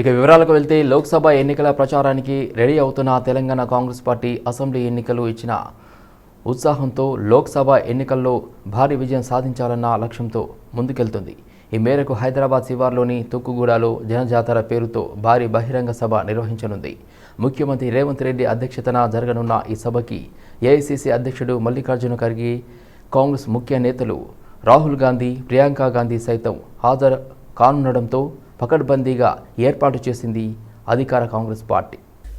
ఇక వివరాలకు వెళ్తే లోక్సభ ఎన్నికల ప్రచారానికి రెడీ అవుతున్న తెలంగాణ కాంగ్రెస్ పార్టీ అసెంబ్లీ ఎన్నికలు ఇచ్చిన ఉత్సాహంతో లోక్సభ ఎన్నికల్లో భారీ విజయం సాధించాలన్న లక్ష్యంతో ముందుకెళ్తుంది. ఈ మేరకు హైదరాబాద్ శివార్లోని తుక్కుగూడలో జనజాతర పేరుతో భారీ బహిరంగ సభ నిర్వహించనుంది. ముఖ్యమంత్రి రేవంత్ రెడ్డి అధ్యక్షతన జరగనున్న ఈ సభకి ఏఐసిసి అధ్యక్షుడు మల్లికార్జున ఖర్గే కాంగ్రెస్ ముఖ్య నేతలు రాహుల్ గాంధీ ప్రియాంక గాంధీ సైతం హాజరు కానుండడంతో పకడ్బందీగా ఏర్పాటు చేసింది అధికార కాంగ్రెస్ పార్టీ.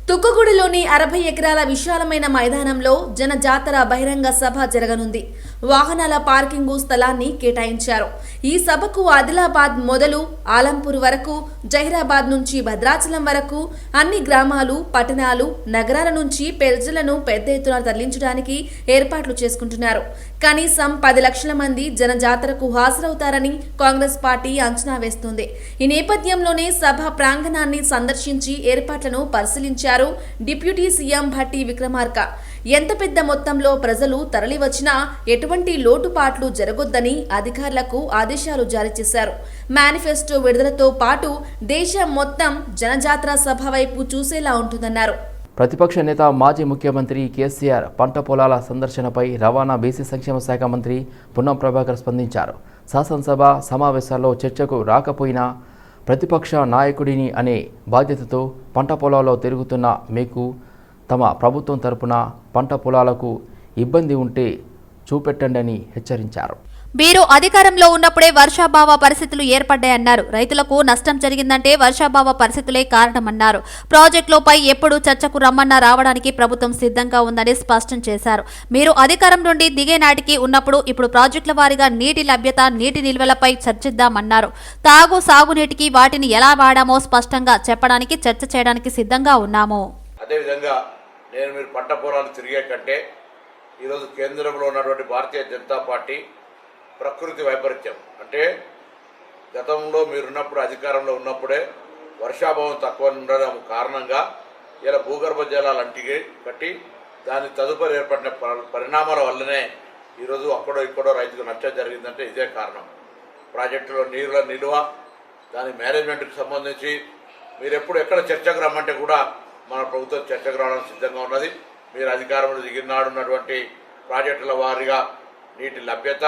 తుక్కుగూడలోని అరవై ఎకరాల విశాలమైన మైదానంలో జన జాతర బహిరంగ సభ జరగనుంది. వాహనాల పార్కింగు స్థలాన్ని కేటాయించారు. ఈ సభకు ఆదిలాబాద్ మొదలు ఆలంపూర్ వరకు జహీరాబాద్ నుంచి భద్రాచలం వరకు అన్ని గ్రామాలు పట్టణాలు నగరాల నుంచి ప్రజలను పెద్ద ఎత్తున తరలించడానికి ఏర్పాట్లు చేసుకుంటున్నారు. కనీసం పది లక్షల మంది జన జాతరకు హాజరవుతారని కాంగ్రెస్ పార్టీ అంచనా వేస్తుంది. ఈ నేపథ్యంలోనే సభ ప్రాంగణాన్ని సందర్శించి ఏర్పాట్లను పరిశీలించారు డిప్యూటీ సీఎం భట్టి విక్రమార్క. ఎంత పెద్ద మొత్తంలో ప్రజలు తరలివచ్చినా ఎటువంటి లోటుపాట్లు జరగొద్దని అధికారులకు ఆదేశాలు జారీ చేశారు. మేనిఫెస్టో విడుదలతో పాటు దేశం మొత్తం జనజాతర సభ వైపు చూసేలా ఉంటుందన్నారు. ప్రతిపక్ష నేత మాజీ ముఖ్యమంత్రి కేసీఆర్ పంట పొలాల సందర్శనపై రవాణా బీసీ సంక్షేమ శాఖ మంత్రి పున్నం ప్రభాకర్ స్పందించారు. శాసనసభ సమావేశాల్లో చర్చకు రాకపోయినా ప్రతిపక్ష నాయకుడిని అనే బాధ్యతతో పంట పొలాల్లో తిరుగుతున్న మీకు తమ ప్రభుత్వం తరపున పంట పొలాలకు ఇబ్బంది ఉంటే చూపెట్టండి అని హెచ్చరించారు. మీరు అధికారంలో ఉన్నప్పుడే వర్షాభావ పరిస్థితులు ఏర్పడ్డాయన్నారు. రైతులకు నష్టం జరిగిందంటే వర్షాభావ పరిస్థితులే కారణమన్నారు. ప్రాజెక్టులపై ఎప్పుడు చర్చకు రమ్మన్నా రావడానికి ప్రభుత్వం సిద్ధంగా ఉందని స్పష్టం చేశారు. మీరు అధికారం నుండి దిగే నాటికి ఉన్నప్పుడు ఇప్పుడు ప్రాజెక్టుల వారీగా నీటి లభ్యత నీటి నిల్వలపై చర్చిద్దామన్నారు. తాగు సాగునీటికి వాటిని ఎలా వాడామో స్పష్టంగా చెప్పడానికి చర్చ చేయడానికి సిద్ధంగా ఉన్నాము. అదేవిధంగా నేను మీరు పంట పొలాలు తిరిగే కంటే ఈరోజు కేంద్రంలో ఉన్నటువంటి భారతీయ జనతా పార్టీ ప్రకృతి వైపరీత్యం. అంటే గతంలో మీరున్నప్పుడు అధికారంలో ఉన్నప్పుడే వర్షాభావం తక్కువ ఉండడం కారణంగా ఇలా భూగర్భ జలాలు అంటికి కట్టి దాని తదుపరి ఏర్పడిన పరిణామాల వల్లనే ఈరోజు అక్కడో ఇక్కడో రైతుకు నష్టం జరిగిందంటే ఇదే కారణం. ప్రాజెక్టులో నీళ్ళ నిల్వ దాని మేనేజ్మెంట్కి సంబంధించి మీరు ఎప్పుడు ఎక్కడ చర్చకు రమ్మంటే కూడా మన ప్రభుత్వం చర్చకు రావడానికి సిద్ధంగా ఉన్నది. మీరు అధికారంలో దిగినాడు ఉన్నటువంటి ప్రాజెక్టుల వారీగా నీటి లభ్యత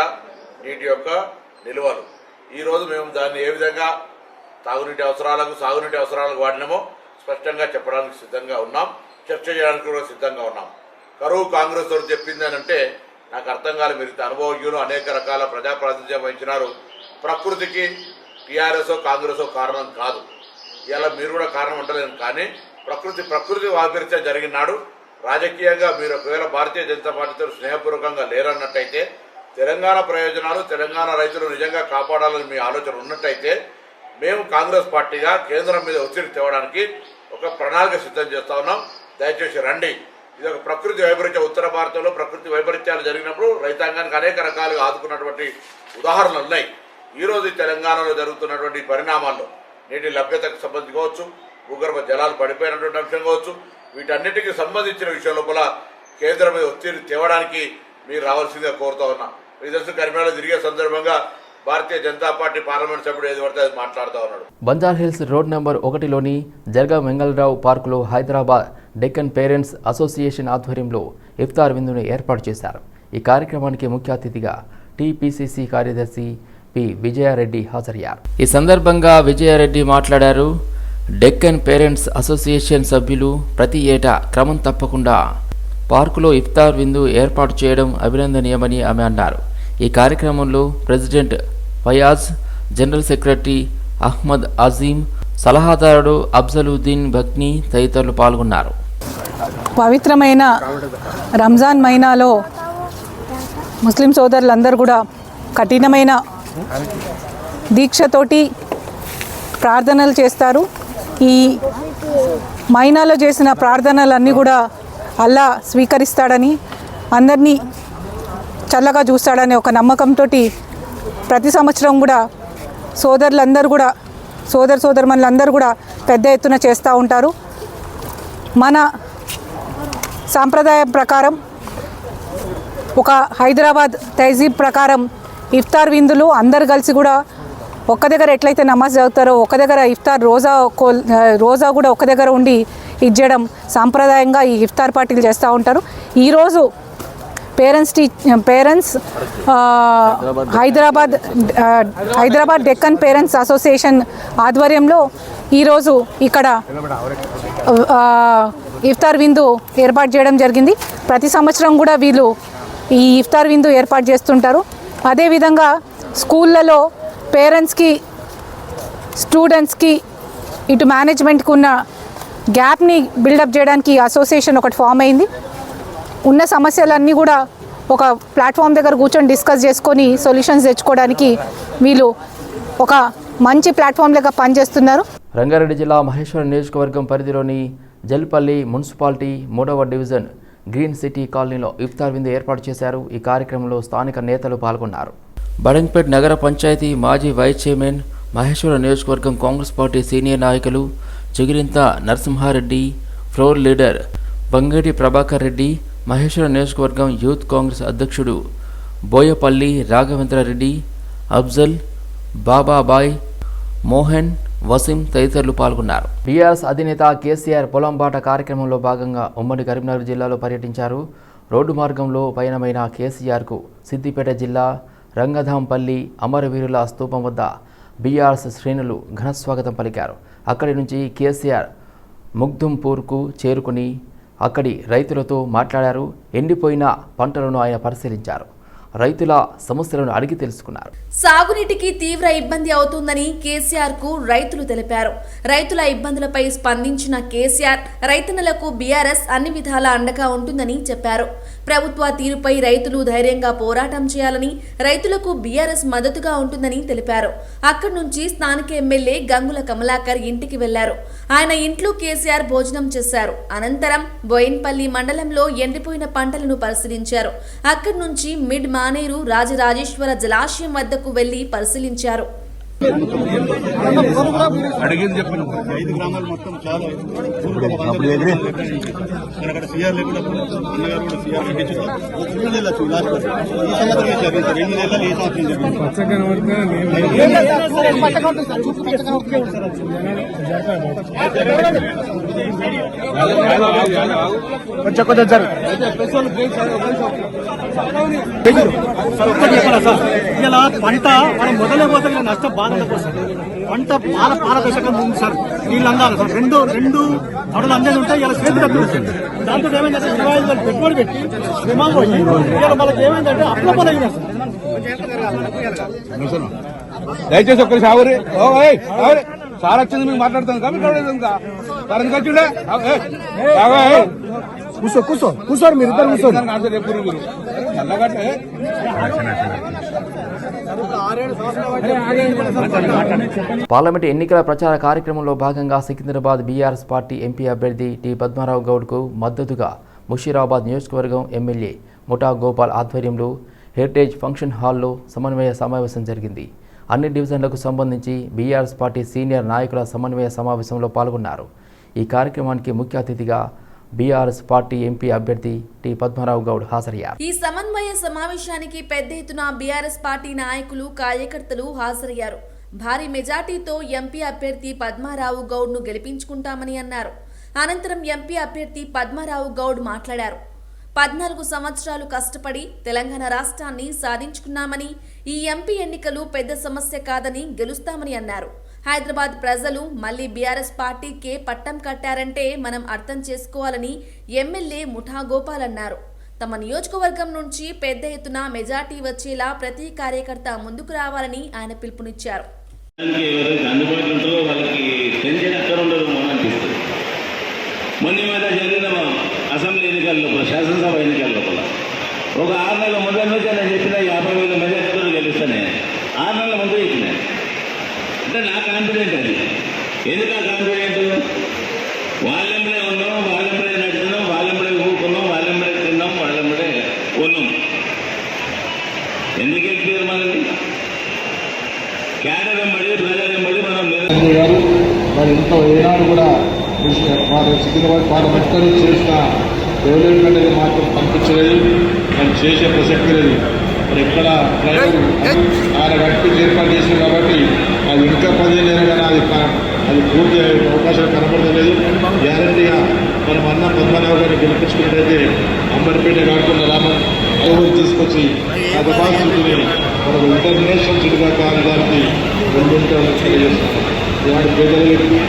నీటి యొక్క నిల్వలు. ఈరోజు మేము దాన్ని ఏ విధంగా తాగునీటి అవసరాలకు సాగునీటి అవసరాలకు వాడినామో స్పష్టంగా చెప్పడానికి సిద్ధంగా ఉన్నాం. చర్చ చేయడానికి కూడా సిద్ధంగా ఉన్నాం. కరువు కాంగ్రెస్ వారు చెప్పింది అని అంటే నాకు అర్థం కాలేదు. మీరు అనుభవజ్ఞులు అనేక రకాల ప్రజాప్రాతినిధ్యం వహించినారు. ప్రకృతికి టీఆర్ఎస్ కాంగ్రెస్ కారణం కాదు. ఇలా మీరు కూడా కారణం ఉండలేదు కానీ ప్రకృతి ప్రకృతి వాపరిచే జరిగినాడు. రాజకీయంగా మీరు ఒకవేళ భారతీయ జనతా పార్టీతో స్నేహపూర్వకంగా లేరన్నట్టయితే తెలంగాణ ప్రయోజనాలు తెలంగాణ రైతులు నిజంగా కాపాడాలని మీ ఆలోచన ఉన్నట్టయితే మేము కాంగ్రెస్ పార్టీగా కేంద్రం మీద ఒత్తిడి తేవడానికి ఒక ప్రణాళిక సిద్ధం చేస్తా ఉన్నాం. దయచేసి రండి. ఇది ఒక ప్రకృతి వైపరీత్యం. ఉత్తర భారతంలో ప్రకృతి వైపరీత్యాలు జరిగినప్పుడు రైతాంగానికి అనేక రకాలుగా ఆదుకున్నటువంటి ఉదాహరణలు ఉన్నాయి. ఈరోజు తెలంగాణలో జరుగుతున్నటువంటి పరిణామాల్లో నీటి లభ్యతకు సంబంధించి కావచ్చు భూగర్భ జలాలు పడిపోయినటువంటి అంశం కావచ్చు వీటన్నిటికీ సంబంధించిన విషయం లోపల కేంద్రం మీద ఒత్తిడి తేవడానికి మీరు రావాల్సిందిగా కోరుతా ఉన్నా. మీకు తెలుసు కరిమేళ తిరిగే సందర్భంగా భారతీయ జనతా పార్టీ పార్లమెంట్ సభ్యుడు ఏది పడితే అది మాట్లాడుతూ ఉన్నాడు. బంజార్ హిల్స్ రోడ్ నెంబర్ ఒకటిలోని జర్గా వెంగళరావు పార్కులో హైదరాబాద్ డెక్కన్ పేరెంట్స్ అసోసియేషన్ ఆధ్వర్యంలో ఇఫ్తార్ విందును ఏర్పాటు చేశారు. ఈ కార్యక్రమానికి ముఖ్య అతిథిగా టీపీసీసీ కార్యదర్శి పి విజయారెడ్డి హాజరయ్యారు. ఈ సందర్భంగా విజయారెడ్డి మాట్లాడారు. డెక్కన్ పేరెంట్స్ అసోసియేషన్ సభ్యులు ప్రతి ఏటా క్రమం తప్పకుండా పార్కులో ఇఫ్తార్ విందు ఏర్పాటు చేయడం అభినందనీయమని ఆమె అన్నారు. ఈ కార్యక్రమంలో president Fayaz general secretary Ahmed Azeem సలహాదారుడు అబ్జలుద్దీన్ Bhakni తదితరులు పాల్గొన్నారు. పవిత్రమైన రంజాన్ మైనాలో ముస్లిం సోదరులందరూ కూడా కఠినమైన దీక్షతోటి ప్రార్థనలు చేస్తారు. ఈ మైనాలో చేసిన ప్రార్థనలన్నీ కూడా అల్లా స్వీకరిస్తాడని అందరినీ చల్లగా చూస్తాడనే ఒక నమ్మకంతో ప్రతి సంవత్సరం కూడా సోదరులందరూ కూడా సోదర సోదరుమనులందరూ కూడా పెద్ద ఎత్తున చేస్తూ ఉంటారు. మన సాంప్రదాయం ప్రకారం ఒక హైదరాబాద్ తహజీబ్ ప్రకారం ఇఫ్తార్ విందులు అందరు కలిసి కూడా ఒక్క దగ్గర ఎట్లయితే నమాజ్ చదువుతారో ఒక దగ్గర ఇఫ్తార్ రోజా కోల్ రోజా కూడా ఒక దగ్గర ఉండి ఇది చేయడం సాంప్రదాయంగా ఈ ఇఫ్తార్ పార్టీలు చేస్తూ ఉంటారు. ఈరోజు parents T parents Hyderabad Hyderabad Deccan parents association ఆధ్వర్యంలో ఈరోజు ఇక్కడ ఇఫ్తార్ విందు ఏర్పాటు చేయడం జరిగింది. ప్రతి సంవత్సరం కూడా వీళ్ళు ఈ ఇఫ్తార్ విందు ఏర్పాటు చేస్తుంటారు. అదేవిధంగా స్కూళ్ళలో పేరెంట్స్కి స్టూడెంట్స్కి ఇటు మేనేజ్మెంట్కి ఉన్న గ్యాప్ని బిల్డప్ చేయడానికి అసోసియేషన్ ఒకటి ఫామ్ అయింది. ఉన్న సమస్యలన్నీ కూడా ఒక ప్లాట్ఫామ్ దగ్గర కూర్చొని డిస్కస్ చేసుకొని సొల్యూషన్స్ తెచ్చుకోవడానికి వీళ్ళు ఒక మంచి ప్లాట్ఫామ్ లాగా పనిచేస్తున్నారు. రంగారెడ్డి జిల్లా మహేశ్వరం నియోజకవర్గం పరిధిలోని జల్పల్లి మున్సిపాలిటీ మూడవ డివిజన్ గ్రీన్ సిటీ కాలనీలో ఇఫ్తార్ విందు ఏర్పాటు చేశారు. ఈ కార్యక్రమంలో స్థానిక నేతలు పాల్గొన్నారు. బడంగ్పేట్ నగర పంచాయతీ మాజీ వైస్ చైర్మన్ మహేశ్వర నియోజకవర్గం కాంగ్రెస్ పార్టీ సీనియర్ నాయకులు చిగిరింత నరసింహారెడ్డి ఫ్లోర్ లీడర్ బంగేటి ప్రభాకర్ రెడ్డి మహేశ్వర నియోజకవర్గం యూత్ కాంగ్రెస్ అధ్యక్షుడు బోయపల్లి రాఘవేంద్రారెడ్డి అఫ్జల్ బాబాబాయ్ మోహన్ వసీం తదితరులు పాల్గొన్నారు. బీఆర్ఎస్ అధినేత కేసీఆర్ పొలంబాట కార్యక్రమంలో భాగంగా ఉమ్మడి కరీంనగర్ జిల్లాలో పర్యటించారు. రోడ్డు మార్గంలో పయనమైన కేసీఆర్కు సిద్దిపేట జిల్లా రంగధాంపల్లి అమరవీరుల స్తూపం వద్ద బీఆర్ఎస్ శ్రేణులు ఘనస్వాగతం పలికారు. అక్కడి నుంచి కేసీఆర్ ముగ్దుంపూర్కు చేరుకుని అక్కడి రైతులతో మాట్లాడారు. ఎండిపోయిన పంటలను ఆయన పరిశీలించారు. రైతుల సమస్యలను అడిగి తెలుసుకున్నారు. సాగునీటికి తీవ్ర ఇబ్బంది అవుతుందని కేసీఆర్కు రైతులు తెలిపారు. రైతుల ఇబ్బందులపై స్పందించిన కేసీఆర్ రైతన్నలకు బీఆర్ఎస్ అన్ని విధాల అండగా ఉంటుందని చెప్పారు. ప్రభుత్వ తీరుపై రైతులు ధైర్యంగా పోరాటం చేయాలని రైతులకు బీఆర్ఎస్ మద్దతుగా ఉంటుందని తెలిపారు. అక్కడి నుంచి స్థానిక ఎమ్మెల్యే గంగుల కమలాకర్ ఇంటికి వెళ్ళారు. ఆయన ఇంట్లో కేసీఆర్ భోజనం చేశారు. అనంతరం బోయిన్పల్లి మండలంలో ఎండిపోయిన పంటలను పరిశీలించారు. అక్కడి నుంచి మిడ్ మానేరు రాజరాజేశ్వర జలాశయం వద్దకు వెళ్ళి పరిశీలించారు. ఐదు గ్రామాలు మొత్తం చాలా. అక్కడ సీఆర్ లేకుండా అన్నగారు కూడా సీఆర్ పెట్టించారు రెండు నెలలు లాస్ట్ ఈ సంవత్సరం జరిగింది రెండు నెలలు ఈ సంవత్సరం జరిగింది కొంచెం కొంచెం సార్? ఇలా పంట మనం మొదలే పోతే ఇలా నష్టం వస్తుంది పంట పాల పారదర్శకం ఉంది సార్ నీళ్ళు అందాలి సార్. రెండు రెండు తొడలు అందేది ఉంటాయి ఇలా చేతి వస్తుంది దాంతో ఏమైందంటే ఇరవై ఐదు వేలు పెట్టుబడి పెట్టి విమానం పోయి ఇలా వాళ్ళకి ఏమైందంటే అప్ల పని సార్. దయచేసి ఒక్కరి సాగురి ఓ ఏయ్, సాగురి. సార్ వచ్చింది మీకు మాట్లాడుతాను కాబట్టి సార్ ఎందుకు వచ్చిండే. కూర్చో కూర్చో కూర్చోరు మీరు ఇద్దరు కూర్చోండి పార్లమెంటు పార్లమెంట్ ఎన్నికల ప్రచార కార్యక్రమంలో భాగంగా సికింద్రాబాద్ బీఆర్ఎస్ పార్టీ ఎంపీ అభ్యర్థి టి పద్మారావు గౌడ్కు మద్దతుగా ముషీరాబాద్ నియోజకవర్గం ఎమ్మెల్యే ముఠా గోపాల్ ఆధ్వర్యంలో హెరిటేజ్ ఫంక్షన్ హాల్లో సమన్వయ సమావేశం జరిగింది. అన్ని డివిజన్లకు సంబంధించి బీఆర్ఎస్ పార్టీ సీనియర్ నాయకుల సమన్వయ సమావేశంలో పాల్గొన్నారు. ఈ కార్యక్రమానికి ముఖ్య అతిథిగా బీఆర్ఎస్ పార్టీ ఎంపీ అభ్యర్థి టి పద్మారావు గౌడ్ హాజరయ్యారు. ఈ సమన్వయ సమావేశానికి పెద్ద ఎత్తున బీఆర్ఎస్ పార్టీ నాయకులు కార్యకర్తలు హాజరయ్యారు. భారీ మెజార్టీతో ఎంపీ అభ్యర్థి పద్మారావు గౌడ్ను గెలిపించుకుంటామని అన్నారు. అనంతరం ఎంపీ అభ్యర్థి పద్మారావు గౌడ్ మాట్లాడారు. పద్నాలుగు సంవత్సరాలు కష్టపడి తెలంగాణ రాష్ట్రాన్ని సాధించుకున్నామని ఈ ఎంపీ ఎన్నికలు పెద్ద సమస్య కాదని గెలుస్తామని అన్నారు. హైదరాబాద్ ప్రజలు మళ్ళీ బీఆర్ఎస్ పార్టీకే పట్టం కట్టారంటే మనం అర్థం చేసుకోవాలని ఎమ్మెల్యే ముఠా గోపాల్ అన్నారు. తమ నియోజకవర్గం నుంచి పెద్ద ఎత్తున మెజార్టీ వచ్చేలా ప్రతి కార్యకర్త ముందుకు రావాలని ఆయన పిలుపునిచ్చారు. అసెంబ్లీ ఎన్నికల లోపల శాసనసభ ఎన్నికల లోపల ఒక ఆరు నెలల ముందు నేను చెప్పిన యాభై వేల మెజార్టీతో గెలుస్తానే ఆరు నెలల ముందు చెప్పిన అంటే నా కాన్ఫిడెంట్ అది ఎందుకు ఆ కాన్ఫిడెంట్ వాళ్ళెంబడే ఉన్నాం వాళ్ళెంబడే నడుతున్నాం వాళ్ళెంబడే ఊపుకున్నాం వాళ్ళెంబడే తిన్నాం వాళ్ళెంబడే ఉన్నాం ఎందుకు ఎక్కిపోయారు మనల్ని? క్యాడర్ వెంబడి ప్రజల వెంబడి మనం గారు మరి ఇంత ఏనాడు కూడా వారు సికింద్రాబాద్ పార్లమెంట్ చేసిన డెవలప్మెంట్ అనేది మాత్రం పంపించలేదు మరి చేసే ప్రసక్తి లేదు. మరి ఎక్కడ డ్రైవర్ ఆయన వ్యక్తి ఏర్పాటు చేసింది కాబట్టి అది ఇంకా పదిహేను కానీ అది అది పూర్తి అయ్యే అవకాశం కనబడలేదు గ్యారంటీగా మనం అన్న పద్మనాభ గారిని గెలిపించుకున్నట్టయితే అంబర్పేట కాకుండా రామన్ ఓవర్ తీసుకొచ్చి హైదరాబాద్ సిటీని మనకు ఇంటర్నేషనల్ సిటీగా కావడానికి ముందుంటామని తెలియజేస్తున్నాం. ఇలాంటి పేదల వ్యక్తి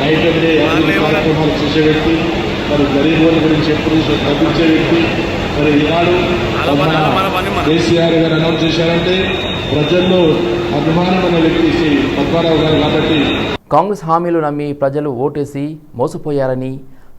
నైట్ అన్ని కార్యక్రమాలు చేసే వ్యక్తి మరి గరీబుల గురించి ఎప్పుడు తగ్గించే వ్యక్తి. మరి ఈనాడు మన కేసీఆర్ గారు అనౌన్స్ చేశారంటే ప్రజల్లో అభిమానమైన వ్యక్తి శ్రీ పద్మారావు గారు కాబట్టి కాంగ్రెస్ హామీలు నమ్మి ప్రజలు ఓటేసి మోసపోయారని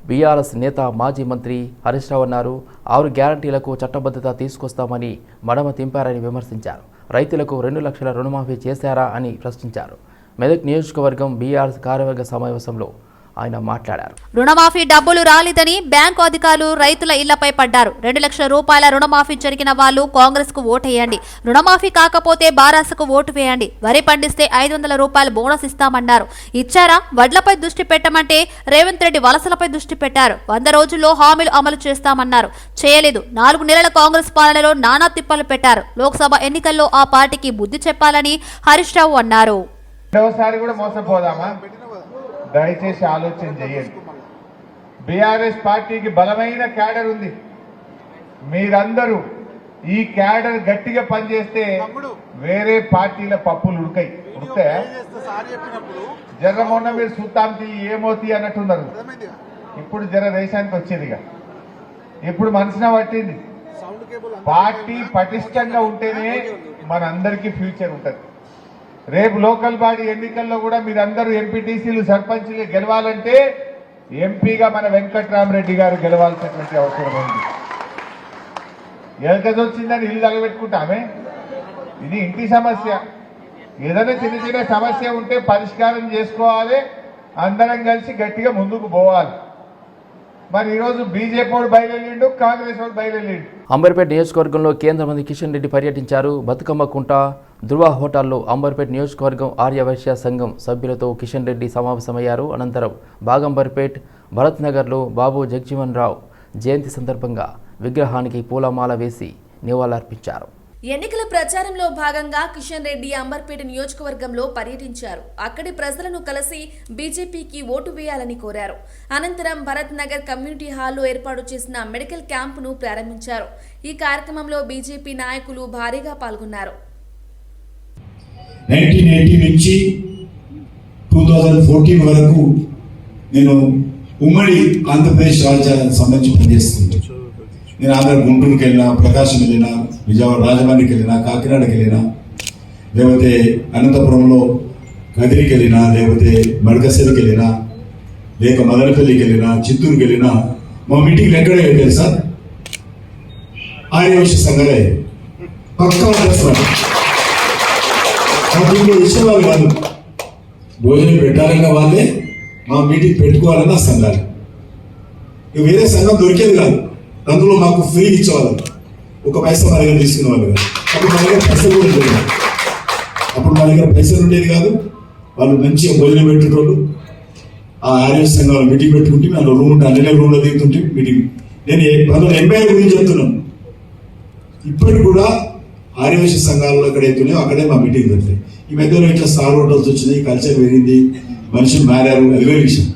బీఆర్ఎస్ నేత మాజీ మంత్రి హరీష్ రావు అన్నారు. ఆరు గ్యారంటీలకు చట్టబద్ధత తీసుకొస్తామని మడమ తింపారని విమర్శించారు. రైతులకు రెండు లక్షల రుణమాఫీ చేశారా అని ప్రశ్నించారు. మెదక్ నియోజకవర్గం బీఆర్ఎస్ కార్యవర్గ సమావేశంలో ఆయన మాట్లాడారు. రుణమాఫీ డబ్బులు రాలేదని బ్యాంకు అధికారులు రైతుల ఇళ్ళపై పడ్డారు. రెండు లక్షల రూపాయల రుణమాఫీ జరిగిన వాళ్ళు కాంగ్రెస్కు ఓటేయండి. రుణమాఫీ కాకపోతే బారాసకు ఓటు వేయండి. వరి పండిస్తే ఐదు వందల రూపాయల బోనస్ ఇస్తామన్నారు. ఇచ్చారా? వడ్లపై దృష్టి పెట్టమంటే రేవంత్ రెడ్డి వలసలపై దృష్టి పెట్టారు. వంద రోజుల్లో హామీలు అమలు చేస్తామన్నారు. చేయలేదు. నాలుగు నెలల కాంగ్రెస్ పాలనలో నానా తిప్పలు పెట్టారు. లోక్సభ ఎన్నికల్లో ఆ పార్టీకి బుద్ధి చెప్పాలని హరీష్ రావు అన్నారు. రెండవసారి కూడా మోసపోదామా? దయచేసి ఆలోచన చేయండి. బీఆర్ఎస్ పార్టీకి బలమైన క్యాడర్ ఉంది. మీరందరూ ఈ క్యాడర్ గట్టిగా పనిచేస్తే వేరే పార్టీల పప్పులు ఉడకాయి ఉడితే జర మొన్న మీరు సుత్తాంతి ఏమోతి అన్నట్టున్నారు. ఇప్పుడు జర దేశానికి వచ్చేదిగా ఇప్పుడు మనసున పట్టింది. పార్టీ పటిష్టంగా ఉంటేనే మనందరికీ ఫ్యూచర్ ఉంటుంది. రేపు లోకల్ బాడీ ఎన్నికల్లో కూడా మీరందరూ ఎంపీటీసీలు సర్పంచ్లు గెలవాలంటే ఎంపీగా మన వెంకట్రామరెడ్డి గారు గెలవాల్సినటువంటి అవసరం ఉంది. ఎలకది వచ్చిందని ఇల్లు తగబెట్టుకుంటామే? ఇది ఇంటి సమస్య. ఏదైనా చిన్న చిన్న సమస్య ఉంటే పరిష్కారం చేసుకోవాలి. అందరం కలిసి గట్టిగా ముందుకు పోవాలి. మరి ఈరోజు బీజేపీ వాడు బయలుదేరిండు కాంగ్రెస్ వాడు బయలుదేరిండు. అంబర్పేట నియోజకవర్గంలో కేంద్ర మంత్రి కిషన్ రెడ్డి పర్యటించారు. బతుకమ్మ కుంట ధృవ హోటల్లో అంబర్పేట నియోజకవర్గం ఆర్యవైశ్య సంఘం సభ్యులతో కిషన్ రెడ్డి సమావేశమయ్యారు. అనంతరం బాగంబర్పేట్ భరత్ నగర్లో బాబు జగ్జీవన్ రావు జయంతి సందర్భంగా విగ్రహానికి పూలమాల వేసి నివాళులర్పించారు. ఎన్నికల ప్రచారంలో భాగంగా కిషన్ రెడ్డి అంబర్పేట నియోజకవర్గంలో పర్యటించారు. అక్కడి ప్రజలను కలిసి బీజేపీకి ఓటు వేయాలని కోరారు. అనంతరం భరత్ నగర్ కమ్యూనిటీ హాల్లో ఏర్పాటు చేసిన మెడికల్ క్యాంపును ప్రారంభించారు. ఈ కార్యక్రమంలో బీజేపీ నాయకులు భారీగా పాల్గొన్నారు. నుంచి వరకు నేను ఉమ్మడి ఆంధ్రప్రదేశ్ రాజ్యానికి సంబంధించి పనిచేస్తుంది నేను ఆంధ్ర గుంటూరుకి వెళ్ళినా ప్రకాశం వెళ్ళినా విజయవాడ రాజమండ్రికి వెళ్ళినా కాకినాడకి వెళ్ళినా లేకపోతే అనంతపురంలో కదిరికి వెళ్ళినా లేకపోతే మడకసేరికి వెళ్ళినా లేక మదనపల్లికి వెళ్ళినా చిత్తూరుకి వెళ్ళినా మా మీటింగ్లు ఎక్కడే తెలుసా? ఆర్యవైశ్య సంఘాలే. పక్కా చేస్తున్నాను మా దీంట్లో ఇచ్చేవాళ్ళు కాదు. భోజనం పెట్టాలన్న వాళ్ళే మా మీటింగ్ పెట్టుకోవాలన్న సంఘాలు. ఇక వేరే సంఘం దొరికేది కాదు. అందులో మాకు ఫ్రీ ఇచ్చేవాళ్ళు. ఒక పైసా మా దగ్గర తీసుకునే వాళ్ళు కాదు. అప్పుడు మా దగ్గర పైసలు కూడా ఉండేది అప్పుడు మా దగ్గర పైసలు ఉండేది కాదు. వాళ్ళు మంచిగా భోజనం పెట్టేటోళ్ళు. ఆ ఆర్య సంఘాలు మీటింగ్ పెట్టుకుంటే మేము రూమ్ ఉంటే అన్ని రూమ్లో దిగుతుంటే మీటింగ్ నేను ఏ- పంతొమ్మిది ఎనభై ఐదు గురించి చెప్తున్నాను. ఇప్పటికి కూడా ఆర్యవేశ సంఘాలలో ఎక్కడైతున్నాయో అక్కడే మా మీటింగ్ జరుగుతాయి ఈ మధ్యలో ఇట్లా స్టార్ హోటల్స్ వచ్చినాయి కల్చర్ పెరిగింది మనుషులు మారారు. అది వేరే విషయం.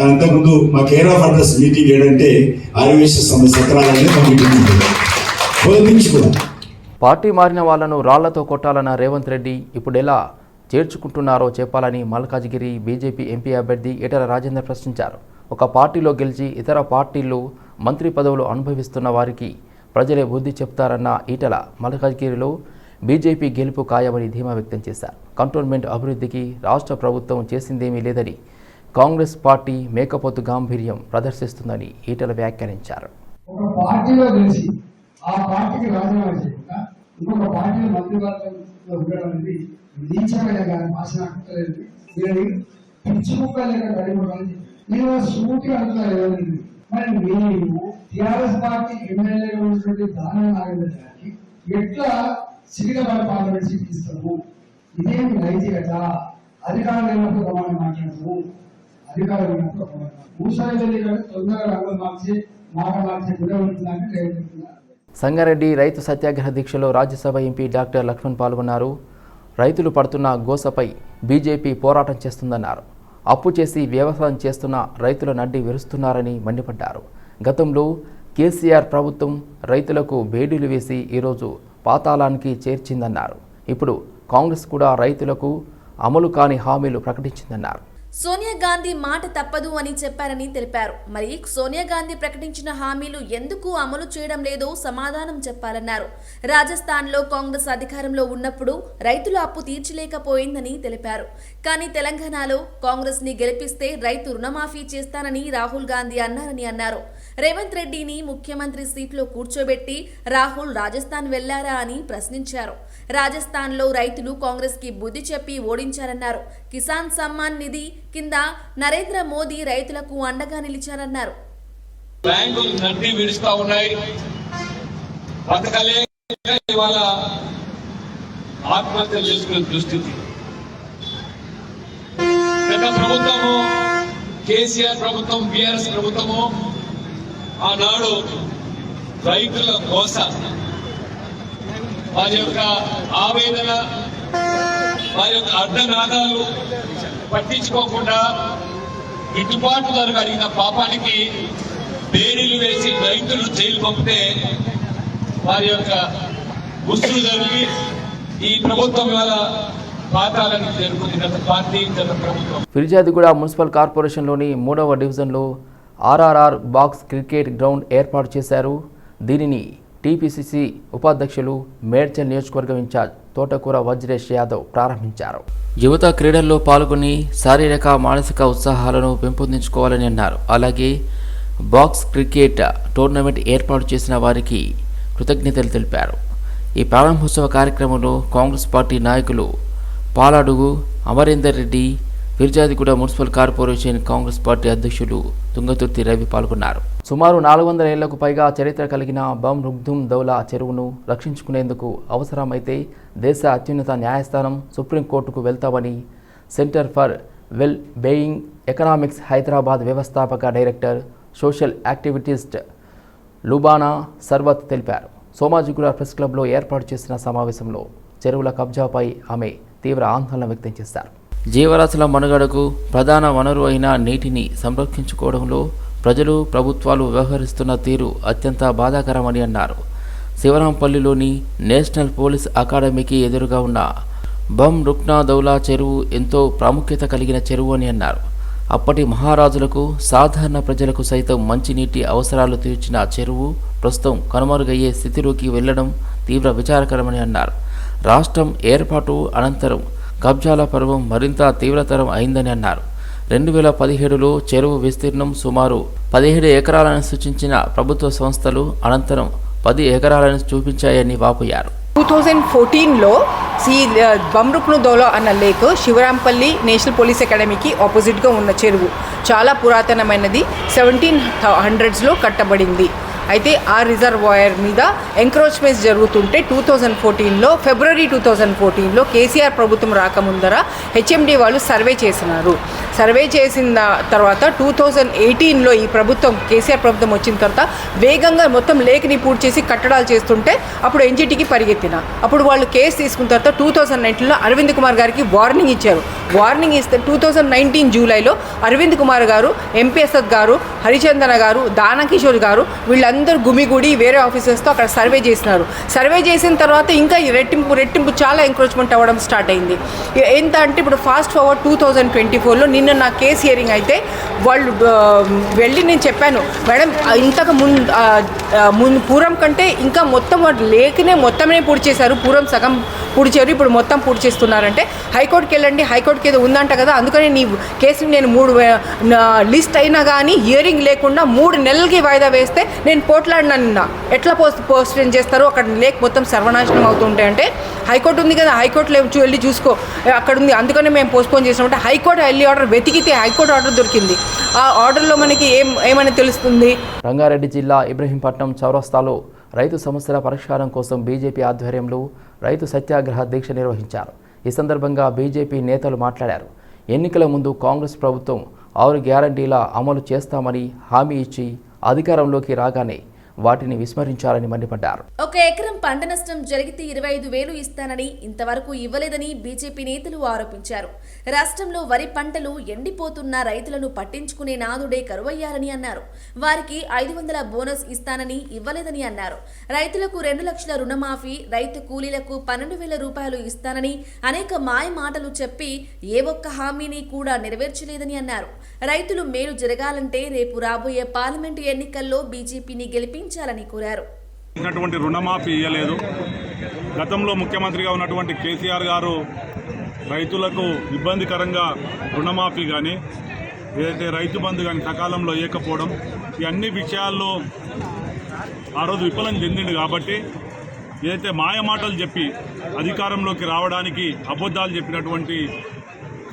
అంతకుముందు మా కేర్ ఆఫ్ అడ్రస్ మీటింగ్ ఏంటంటే ఆర్యవేశ సత్రాలనే మా మీటింగ్ ఉంటుంది. కూడా. పార్టీ మారిన వాళ్ళను రాళ్ళతో కొట్టాలన్న రేవంత్ రెడ్డి ఇప్పుడు ఎలా చేర్చుకుంటున్నారో చెప్పాలని మల్కాజ్గిరి బీజేపీ ఎంపీ అభ్యర్థి ఈటల రాజేందర్ ప్రశ్నించారు. ఒక పార్టీలో గెలిచి ఇతర పార్టీలు మంత్రి పదవులు అనుభవిస్తున్న వారికి ప్రజలే బుద్ధి చెప్తారన్న ఈటల మల్కాజ్గిరిలో బీజేపీ గెలుపు ఖాయమని ధీమా వ్యక్తం చేశారు. కంటోన్మెంట్ అభివృద్ధికి రాష్ట్ర ప్రభుత్వం చేసిందేమీ లేదని కాంగ్రెస్ పార్టీ మేకపోతు గాంభీర్యం ప్రదర్శిస్తుందని ఈటల వ్యాఖ్యానించారు. ఒక పార్టీలో గెలిచి ఆ పార్టీకి రాజీనామా చేయకుండా ఇంకొక మంత్రివర్గంలో ఉండడం అనేది నీచమైన నేను సూటిగా అడుగుతాను మరి మేము టిఆర్ఎస్ పార్టీ ఎమ్మెల్యేగా ఉన్నటువంటి దానం నాగేంద్ర గారికి ఎట్లా సికింద్రాబాద్ పార్లమెంట్ సీట్ ఇస్తాము? ఇదేమి నైతికత? అధికారం ప్రమాణం మాట్లాడము. కంటే తొందరగా రంగులు మార్చి మాట మార్చే సంగారెడ్డి రైతు సత్యాగ్రహ దీక్షలో రాజ్యసభ ఎంపీ డాక్టర్ లక్ష్మణ్ పాల్గొన్నారు. రైతులు పడుతున్న గోసపై బీజేపీ పోరాటం చేస్తుందన్నారు. అప్పు చేసి వ్యవసాయం చేస్తున్న రైతుల నడ్డి విరుస్తున్నారని మండిపడ్డారు. గతంలో కేసీఆర్ ప్రభుత్వం రైతులకు బేడీలు వేసి ఈరోజు పాతాళానికి చేర్చిందన్నారు. ఇప్పుడు కాంగ్రెస్ కూడా రైతులకు అమలు కాని హామీలు ప్రకటించిందన్నారు. సోనియా గాంధీ మాట తప్పదు అని చెప్పారని తెలిపారు. మరి సోనియా గాంధీ ప్రకటించిన హామీలు ఎందుకు అమలు చేయడం లేదో సమాధానం చెప్పాలన్నారు. రాజస్థాన్లో కాంగ్రెస్ అధికారంలో ఉన్నప్పుడు రైతుల అప్పు తీర్చలేకపోయిందని తెలిపారు. కానీ తెలంగాణలో కాంగ్రెస్ని గెలిపిస్తే రైతు రుణమాఫీ చేస్తానని రాహుల్ గాంధీ అన్నారని అన్నారు. రేవంత్ రెడ్డిని ముఖ్యమంత్రి సీట్లో కూర్చోబెట్టి రాహుల్ రాజస్థాన్ వెళ్ళారా అని ప్రశ్నించారు. రాజస్థాన్లో రైతులు కాంగ్రెస్కి బుద్ధి చెప్పి ఓడించారన్నారు. కిసాన్ సమ్మాన్ నిధి కింద నరేంద్ర మోదీ రైతులకు అండగా నిలిచారన్నారు. బ్యాంకులు నడ్డి విడుస్తా ఉన్నాయి. బతకలే ఇవాళ ఆత్మహత్య చేసుకునే దుస్థితి. గత ప్రభుత్వము కేసీఆర్ ప్రభుత్వం బీఆర్ఎస్ ప్రభుత్వము ఆనాడు రైతుల కోసం వారి యొక్క ఆవేదన వారి యొక్క అర్ధనాదాలు పట్టించుకోకుండా గిట్టుబాటు ధరకు అడిగిన పాపానికి బేరీలు వేసి రైతులు జైలు పంపితే వారి యొక్క గుర్తులు జరిగి ఈ ప్రభుత్వం వల్ల పాతాలను ఫిర్జాదిగూడ మున్సిపల్ కార్పొరేషన్లోని మూడవ డివిజన్లో ఆర్ఆర్ఆర్ బాక్స్ క్రికెట్ గ్రౌండ్ ఏర్పాటు చేశారు. దీనిని టీపీసీసీ ఉపాధ్యక్షులు మేడ్చల్ నియోజకవర్గం ఇన్ఛార్జ్ తోటకూర వజ్రేష్ యాదవ్ ప్రారంభించారు. యువత క్రీడల్లో పాల్గొని శారీరక మానసిక ఉత్సాహాలను పెంపొందించుకోవాలని అన్నారు. అలాగే బాక్స్ క్రికెట్ టోర్నమెంట్ ఏర్పాటు చేసిన వారికి కృతజ్ఞతలు తెలిపారు. ఈ ప్రారంభోత్సవ కార్యక్రమంలో కాంగ్రెస్ పార్టీ నాయకులు Paladugu Amarender Reddy Peerzadiguda municipal corporation Congress party అధ్యక్షులు తుంగతుర్తి రవి పాల్గొన్నారు. సుమారు నాలుగు వందల ఏళ్ళకు పైగా చరిత్ర కలిగిన బమ్ రుగ్దుమ్ దౌలా చెరువును రక్షించుకునేందుకు అవసరమైతే దేశ అత్యున్నత న్యాయస్థానం సుప్రీంకోర్టుకు వెళ్తామని centre for well being economics Hyderabad వ్యవస్థాపక director social activist Lubana Sarvat తెలిపారు. సోమాజిగూడ ప్రెస్ క్లబ్లో ఏర్పాటు చేసిన సమావేశంలో చెరువుల కబ్జాపై ఆమె తీవ్ర ఆందోళన వ్యక్తం చేశారు. జీవరాశుల మనుగడకు ప్రధాన వనరు అయిన నీటిని సంరక్షించుకోవడంలో ప్రజలు ప్రభుత్వాలు వ్యవహరిస్తున్న తీరు అత్యంత బాధాకరమని అన్నారు. శివరాంపల్లిలోని నేషనల్ పోలీస్ అకాడమీకి ఎదురుగా ఉన్న బమ్ రుక్నా దౌలా చెరువు ఎంతో ప్రాముఖ్యత కలిగిన చెరువు అని అన్నారు. అప్పటి మహారాజులకు సాధారణ ప్రజలకు సైతం మంచినీటి అవసరాలు తీర్చిన చెరువు ప్రస్తుతం కనుమరుగయ్యే స్థితిలోకి వెళ్ళడం తీవ్ర విచారకరమని అన్నారు. రాష్ట్రం ఏర్పాటు అనంతరం కబ్జాల పర్వం మరింత తీవ్రతరం అయిందని అన్నారు. రెండు వేల పదిహేడులో చెరువు విస్తీర్ణం సుమారు పదిహేడు ఎకరాలను సూచించిన ప్రభుత్వ సంస్థలు అనంతరం పది ఎకరాలను చూపించాయని వాపోయారు. టూ థౌజండ్ ఫోర్టీన్లో సి బమ్రుక్ను దోలో అన్న లేక్ శివరాంపల్లి నేషనల్ పోలీస్ అకాడమీకి ఆపోజిట్గా ఉన్న చెరువు. చాలా పురాతనమైనది. సెవెంటీన్ హండ్రెడ్స్లో కట్టబడింది. అయితే ఆ రిజర్వాయర్ మీద ఎంక్రోచ్మెంట్స్ జరుగుతుంటే టూ థౌజండ్ ఫోర్టీన్లో ఫిబ్రవరి టూ థౌజండ్ ఫోర్టీన్లో కేసీఆర్ ప్రభుత్వం రాకముందర హెచ్ఎండి వాళ్ళు సర్వే చేసినారు. సర్వే చేసిన తర్వాత టూ థౌజండ్ ఎయిటీన్లో ఈ ప్రభుత్వం కేసీఆర్ ప్రభుత్వం వచ్చిన తర్వాత వేగంగా మొత్తం లేఖని పూర్తి చేసి కట్టడాలు చేస్తుంటే అప్పుడు ఎన్జిటికి పరిగెత్తిన. అప్పుడు వాళ్ళు కేసు తీసుకున్న తర్వాత టూ థౌజండ్ నైన్టీన్లో అరవింద్ కుమార్ గారికి వార్నింగ్ ఇచ్చారు. వార్నింగ్ ఇస్తే టూ థౌజండ్ నైన్టీన్ జూలైలో అరవింద్ కుమార్ గారు ఎంపీ గారు హరిచందన గారు దానకిషోర్ గారు వీళ్ళందరూ గుమిగూడి వేరే ఆఫీసర్స్తో అక్కడ సర్వే చేసినారు. సర్వే చేసిన తర్వాత ఇంకా రెట్టింపు రెట్టింపు చాలా ఎంక్రోచ్మెంట్ అవ్వడం స్టార్ట్ అయింది. ఎంత అంటే ఇప్పుడు fast forward two thousand twenty ఫోర్లో నిన్న నా కేసు హియరింగ్ అయితే వాళ్ళు వెళ్ళి నేను చెప్పాను మేడం ఇంతకు ముందు ముందు పూర్వం కంటే ఇంకా మొత్తం వాళ్ళు లేకనే మొత్తమే పూర్తి చేశారు పూర్వం సగం పూడిచారు ఇప్పుడు మొత్తం పూర్తి చేస్తున్నారంటే హైకోర్టుకి వెళ్ళండి హైకోర్టుకి ఏదో ఉందంట కదా అందుకని నీ కేసుని నేను మూడు లిస్ట్ అయినా కానీ హియరింగ్ లేకుండా మూడు నెలలకి వాయిదా వేస్తే నేను పోట్లాడినా నిన్న. ఎట్లా పోస్ట్ పోస్ట్ చేస్తారో? అక్కడ లేక్ మొత్తం సర్వనాశనం అవుతుంటే అంటే హైకోర్టు ఉంది కదా హైకోర్టులో వెళ్ళి చూసుకో. అక్కడ ఉంది. అందుకనే మేము పోస్ట్పోన్ చేసినామంటే హైకోర్టు వెళ్ళి ఆర్డర్ వెతికితే హైకోర్టు ఆర్డర్ దొరికింది. ఆ ఆర్డర్లో మనకి ఏం ఏమని తెలుస్తుంది? రంగారెడ్డి జిల్లా ఇబ్రహీంపట్నం చౌరస్తాలో రైతు సమస్యల పరిష్కారం కోసం బీజేపీ ఆధ్వర్యంలో రైతు సత్యాగ్రహ దీక్ష నిర్వహించారు. ఈ సందర్భంగా బీజేపీ నేతలు మాట్లాడారు. ఎన్నికల ముందు కాంగ్రెస్ ప్రభుత్వం ఆరు గ్యారంటీల అమలు చేస్తామని హామీ ఇచ్చి అధికారంలోకి రాగానే వాటిని విస్మరించాలని మండిపడ్డారు. ఒక ఎకరం పంట నష్టం జరిగితే ఇరవై ఐదు వేలు ఇస్తానని ఇంతవరకు ఇవ్వలేదని బీజేపీ నేతలు ఆరోపించారు. రాష్ట్రంలో వరి పంటలు ఎండిపోతున్న రైతులను పట్టించుకునే నాదుడే కరువయ్యారని అన్నారు. వారికి ఐదు వందల బోనస్ ఇస్తానని ఇవ్వలేదని అన్నారు. రైతులకు రెండు లక్షల రుణమాఫీ రైతు కూలీలకు పన్నెండు వేల రూపాయలు ఇస్తానని అనేక మాయ మాటలు చెప్పి ఏ ఒక్క హామీని కూడా నెరవేర్చలేదని అన్నారు. రైతులు మేలు జరగాలంటే రేపు రాబోయే పార్లమెంటు ఎన్నికల్లో బీజేపీని చెల్లించాలని కోరారు. ఇచ్చినటువంటి రుణమాఫీ ఇవ్వలేదు గతంలో ముఖ్యమంత్రిగా ఉన్నటువంటి కేసీఆర్ గారు రైతులకు ఇబ్బందికరంగా రుణమాఫీ కానీ ఏదైతే రైతు బంధు కానీ సకాలంలో ఇవ్వకపోవడం ఈ అన్ని విషయాల్లో ఆ రోజు విఫలం చెందిండు కాబట్టి ఏదైతే మాయ మాటలు చెప్పి అధికారంలోకి రావడానికి అబద్ధాలు చెప్పినటువంటి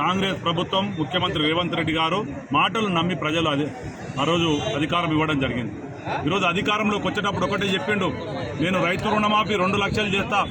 కాంగ్రెస్ ప్రభుత్వం ముఖ్యమంత్రి రేవంత్ రెడ్డి గారు మాటలు నమ్మి ప్రజలు అదే ఆ రోజు అధికారం ఇవ్వడం జరిగింది. ఈరోజు అధికారంలోకి వచ్చేటప్పుడు ఒకటే చెప్పిండు. నేను రైతు రుణమాఫీ రెండు లక్షలు చేస్తా.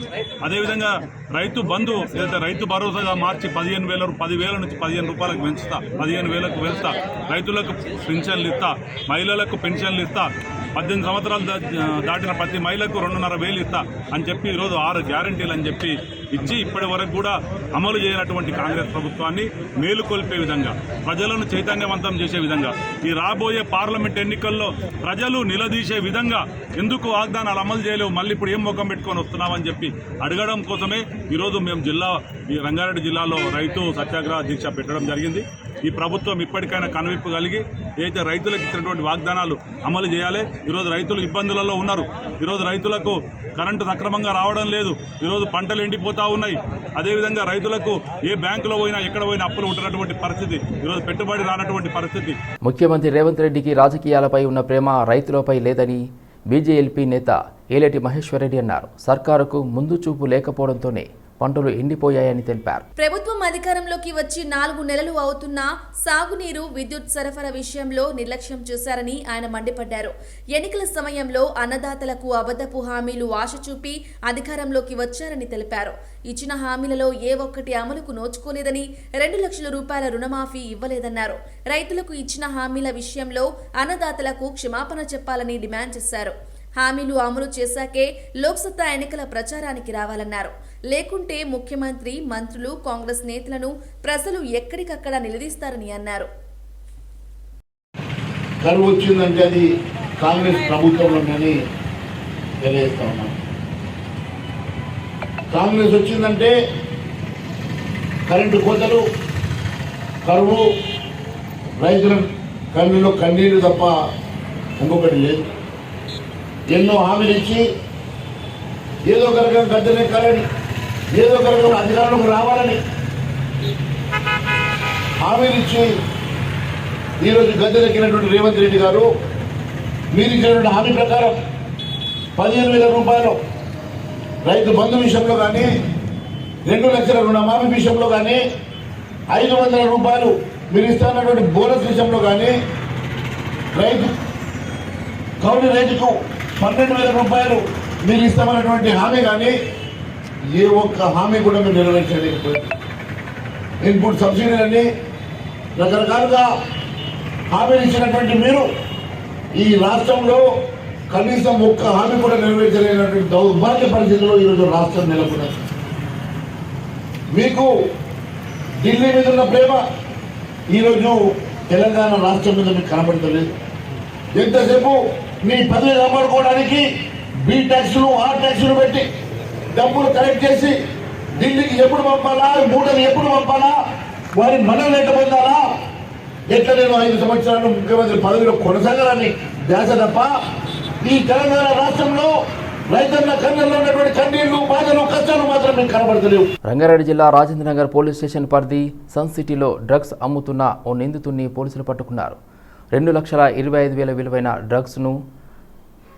అదేవిధంగా రైతు బంధు లేదా రైతు భరోసాగా మార్చి పదిహేను వేల పదివేల నుంచి పదిహేను రూపాయలకు పెంచుతా. పదిహేను వేలకు పెంచుతా. రైతులకు పెన్షన్లు ఇస్తా. మహిళలకు పెన్షన్లు ఇస్తా. పద్దెనిమిది సంవత్సరాలు దా- దాటిన ప్రతి మహిళకు రెండున్నర వేలు ఇస్తా అని చెప్పి ఈరోజు ఆరు గ్యారంటీలు అని చెప్పి ఇచ్చి ఇప్పటి వరకు కూడా అమలు చేయనటువంటి కాంగ్రెస్ ప్రభుత్వాన్ని మేలుకొల్పే విధంగా ప్రజలను చైతన్యవంతం చేసే విధంగా ఈ రాబోయే పార్లమెంట్ ఎన్నికల్లో ప్రజలు నిలదీసే విధంగా ఎందుకు వాగ్దానాలు అమలు చేయలేవు మళ్ళీ ఇప్పుడు ఏం ముఖం పెట్టుకొని వస్తున్నామని చెప్పి అడగడం కోసమే ఈరోజు మేము జిల్లా ఈ రంగారెడ్డి జిల్లాలో రైతు సత్యాగ్రహ దీక్ష పెట్టడం జరిగింది. ఈ ప్రభుత్వం ఇప్పటికైనా కనువిప్పు కలిగి ఏదైతే రైతులకు ఇచ్చినటువంటి వాగ్దానాలు అమలు చేయాలి ఈరోజు రైతులు ఇబ్బందులలో ఉన్నారు. ఈరోజు రైతులకు కరెంటు సక్రమంగా రావడం లేదు. ఈరోజు పంటలు ఎండిపోతూ ఉన్నాయి. అదేవిధంగా రైతులకు ఏ బ్యాంకులో పోయినా ఎక్కడ పోయినా అప్పులు ఉంటున్నటువంటి పరిస్థితి ఈరోజు పెట్టుబడి రానటువంటి పరిస్థితి. ముఖ్యమంత్రి రేవంత్ రెడ్డికి రాజకీయాలపై ఉన్న ప్రేమ రైతులపై లేదని బీజేఎల్పీ నేత ఏలేటి మహేశ్వరరెడ్డి అన్నారు. సర్కారుకు ముందు చూపు లేకపోవడంతోనే పంటలు ఎండిపోయాయని తెలిపారు. ప్రభుత్వం అధికారంలోకి వచ్చి నాలుగు నెలలు అవుతున్నా సాగునీరు విద్యుత్ సరఫరా విషయంలో నిర్లక్ష్యం చేశారని ఆయన మండిపడ్డారు. ఎన్నికల సమయంలో అన్నదాతలకు అబద్ధపు హామీలు ఆశ చూపి అధికారంలోకి వచ్చారని తెలిపారు. ఇచ్చిన హామీలలో ఏ ఒక్కటి అమలుకు నోచుకోలేదని రెండు లక్షల రూపాయల రుణమాఫీ ఇవ్వలేదన్నారు. రైతులకు ఇచ్చిన హామీల విషయంలో అన్నదాతలకు క్షమాపణ చెప్పాలని డిమాండ్ చేశారు. హామీలు అమలు చేశాకే లోక్సత్తా ఎన్నికల ప్రచారానికి రావాలన్నారు. లేకుంటే ముఖ్యమంత్రి మంత్రులు కాంగ్రెస్ నేతలను ప్రజలు ఎక్కడికక్కడ నిలదీస్తారని అన్నారు. కరువు వచ్చిందంటే అది కాంగ్రెస్ ప్రభుత్వంలోనని తెలియజేస్తా ఉన్నాం. కాంగ్రెస్ వచ్చిందంటే కరెంటు కోతలు కరువు రైతుల కన్నులో కన్నీళ్ళు తప్ప ఇంకొకటి లేదు. ఎన్నో హామీలు ఇచ్చి ఏదో ఒక రకంగా గద్దెనెక్కాలని ఏదో ఒక రకం అధికారంలోకి రావాలని హామీలు ఇచ్చి ఈరోజు గద్దెనెక్కినటువంటి రేవంత్ రెడ్డి గారు మీరు ఇచ్చినటువంటి హామీ ప్రకారం పదిహేను వేల రూపాయలు రైతు బంధు విషయంలో కానీ రెండు లక్షల రుణమాఫీ విషయంలో కానీ ఐదు వందల రూపాయలు మీరు ఇస్తున్నటువంటి బోనస్ విషయంలో కానీ రైతు కౌలు రైతుకు పన్నెండు వేల రూపాయలు మీరు ఇస్తామన్నటువంటి హామీ కానీ ఏ ఒక్క హామీ కూడా మీరు నెరవేర్చలేకపోయింది ఇన్పుట్ సబ్సిడీలన్నీ రకరకాలుగా హామీలు ఇచ్చినటువంటి మీరు ఈ రాష్ట్రంలో కనీసం ఒక్క హామీ కూడా నెరవేర్చలేనటువంటి దౌర్భాగ్య పరిస్థితిలో ఈరోజు రాష్ట్రం నెలకొన్నది. మీకు ఢిల్లీ మీద ఉన్న ప్రేమ ఈరోజు తెలంగాణ రాష్ట్రం మీద మీకు కనబడతలేదు ఎంతసేపు మీ పదవి కాపాడుకోవడానికి బీ ట్యాక్స్లు ఆ ట్యాక్స్లు పెట్టి డబ్బులు కలెక్ట్ చేసి ఢిల్లీకి ఎప్పుడు పంపాలా? మూటలు ఎప్పుడు పంపాలా? వారి మనం లేకపోతారా ఎట్లా నేను ఐదు సంవత్సరాలు ముఖ్యమంత్రి పదవిలో కొనసాగాలని ధ్యాస తప్ప ఈ తెలంగాణ రాష్ట్రంలో కష్టాలు మాత్రం మీకు రంగారెడ్డి జిల్లా రాజేంద్రనగర్ పోలీస్ స్టేషన్ పరిధి సన్ సిటీలో డ్రగ్స్ అమ్ముతున్న ఓ నిందితుడిని పోలీసులు పట్టుకున్నారు. రెండు లక్షల ఇరవై ఐదు వేల విలువైన డ్రగ్స్ను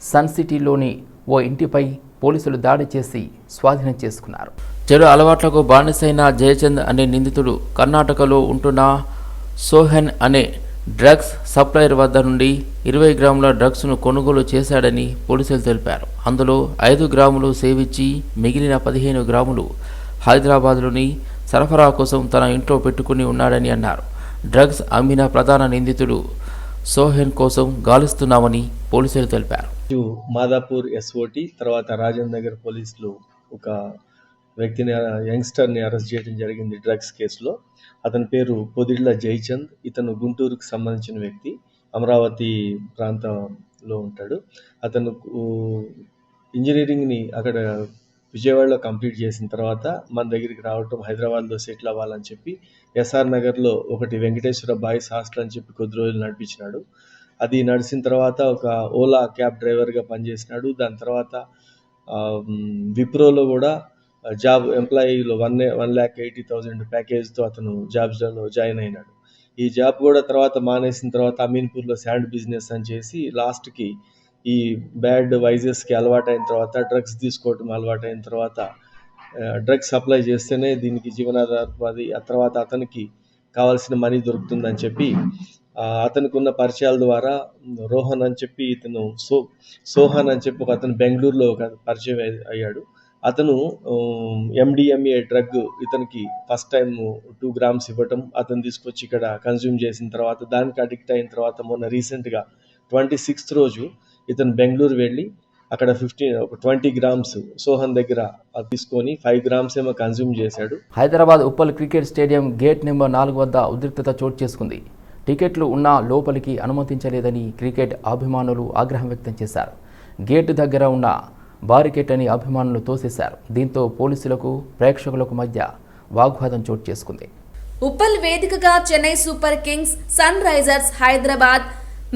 సన్ సిటీలోని ఓ ఇంటిపై పోలీసులు దాడి చేసి స్వాధీనం చేసుకున్నారు. చెడు అలవాట్లకు బానిసైన జయచంద్ అనే నిందితుడు కర్ణాటకలో ఉంటున్న సోహెన్ అనే డ్రగ్స్ సప్లయర్ వద్ద నుండి ఇరవై గ్రాముల డ్రగ్స్ను కొనుగోలు చేశాడని పోలీసులు తెలిపారు. అందులో ఐదు గ్రాములు సేవించి మిగిలిన పదిహేను గ్రాములు హైదరాబాద్లోని సరఫరా కోసం తన ఇంట్లో పెట్టుకుని ఉన్నాడని అన్నారు. డ్రగ్స్ అమ్మిన ప్రధాన నిందితుడు సోహెన్ కోసం గాలిస్తున్నామని పోలీసులు తెలిపారు. మాదాపూర్ ఎస్ఓటి తర్వాత రాజేంద్ర నగర్ పోలీసులు ఒక వ్యక్తిని యంగ్స్టర్ని అరెస్ట్ చేయడం జరిగింది డ్రగ్స్ కేసులో. అతని పేరు పొదిళ్ళ జయచంద్ ఇతను గుంటూరుకు సంబంధించిన వ్యక్తి. అమరావతి ప్రాంతంలో ఉంటాడు. అతను ఇంజనీరింగ్ని అక్కడ విజయవాడలో కంప్లీట్ చేసిన తర్వాత మన దగ్గరికి రావటం హైదరాబాద్లో సెటిల్ అవ్వాలని చెప్పి ఎస్ఆర్ నగర్లో ఒకటి వెంకటేశ్వర బాయ్స్ హాస్టల్ అని చెప్పి కొద్ది రోజులు నడిపించినాడు. అది నడిచిన తర్వాత ఒక ఓలా క్యాబ్ డ్రైవర్గా పనిచేసినాడు. దాని తర్వాత విప్రోలో కూడా job ఎంప్లాయీలో one one lakh eighty thousand ప్యాకేజ్తో అతను జాబ్స్లో జాయిన్ అయినాడు. ఈ జాబ్ కూడా తర్వాత మానేసిన తర్వాత అమీన్పూర్లో శాండ్ బిజినెస్ అని చేసి లాస్ట్కి ఈ బ్యాడ్ వైజెస్కి అలవాటైన తర్వాత డ్రగ్స్ తీసుకోవటం అలవాటైన తర్వాత డ్రగ్స్ సప్లై చేస్తేనే దీనికి జీవనాధారపది ఆ తర్వాత అతనికి కావాల్సిన మనీ దొరుకుతుందని చెప్పి అతనికి ఉన్న పరిచయాల ద్వారా రోహన్ అని చెప్పి ఇతను సో సోహన్ అని చెప్పి ఒక అతను బెంగళూరులో ఒక పరిచయం అయ్యాడు. అతను ఎండిఎంఏ డ్రగ్ ఇతనికి ఫస్ట్ టైం టూ గ్రామ్స్ ఇవ్వటం అతను తీసుకొచ్చి ఇక్కడ కన్జ్యూమ్ చేసిన తర్వాత దానికి అడిక్ట్ అయిన తర్వాత మొన్న రీసెంట్గా ట్వంటీ సిక్స్త్ రోజు ఇతను బెంగళూరు వెళ్ళి అక్కడ ఫిఫ్టీన్ ఒక ట్వంటీ గ్రామ్స్ సోహన్ దగ్గర తీసుకొని ఫైవ్ గ్రామ్స్ ఏమో కన్జ్యూమ్ చేశాడు. Hyderabad Uppal cricket stadium gate number నాలుగు వద్ద ఉద్రిక్తత చోటు చేసుకుంది. టికెట్లు ఉన్నా లోపలికి అనుమతించలేదని క్రికెట్ అభిమానులు ఆగ్రహం వ్యక్తం చేశారు. గేటు దగ్గర ఉన్న బారికేట్ అని అభిమానులు తోసేశారు. దీంతో పోలీసులకు ప్రేక్షకులకు మధ్య వాగ్వాదం చోటు చేసుకుంది. ఉప్పల్ వేదికగా Chennai Super Kings Sunrisers Hyderabad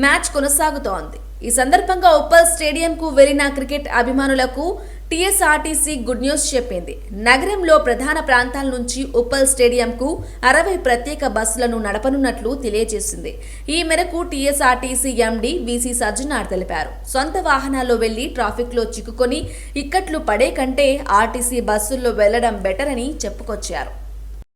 match కొనసాగుతోంది. ఈ సందర్భంగా ఉప్పల్ స్టేడియంకు వెళ్ళిన క్రికెట్ అభిమానులకు టీఎస్ఆర్టీసీ గుడ్ న్యూస్ చెప్పింది. నగరంలో ప్రధాన ప్రాంతాల నుంచి ఉప్పల్ స్టేడియంకు అరవై ప్రత్యేక బస్సులను నడపనున్నట్లు తెలియజేసింది. ఈ మేరకు టీఎస్ఆర్టీసీ ఎండీ వీసీ సజ్జనార్ తెలిపారు. సొంత వాహనాల్లో వెళ్ళి ట్రాఫిక్లో చిక్కుకొని ఇక్కట్లు పడే కంటే ఆర్టీసీ బస్సుల్లో వెళ్ళడం బెటర్ అని చెప్పుకొచ్చారు.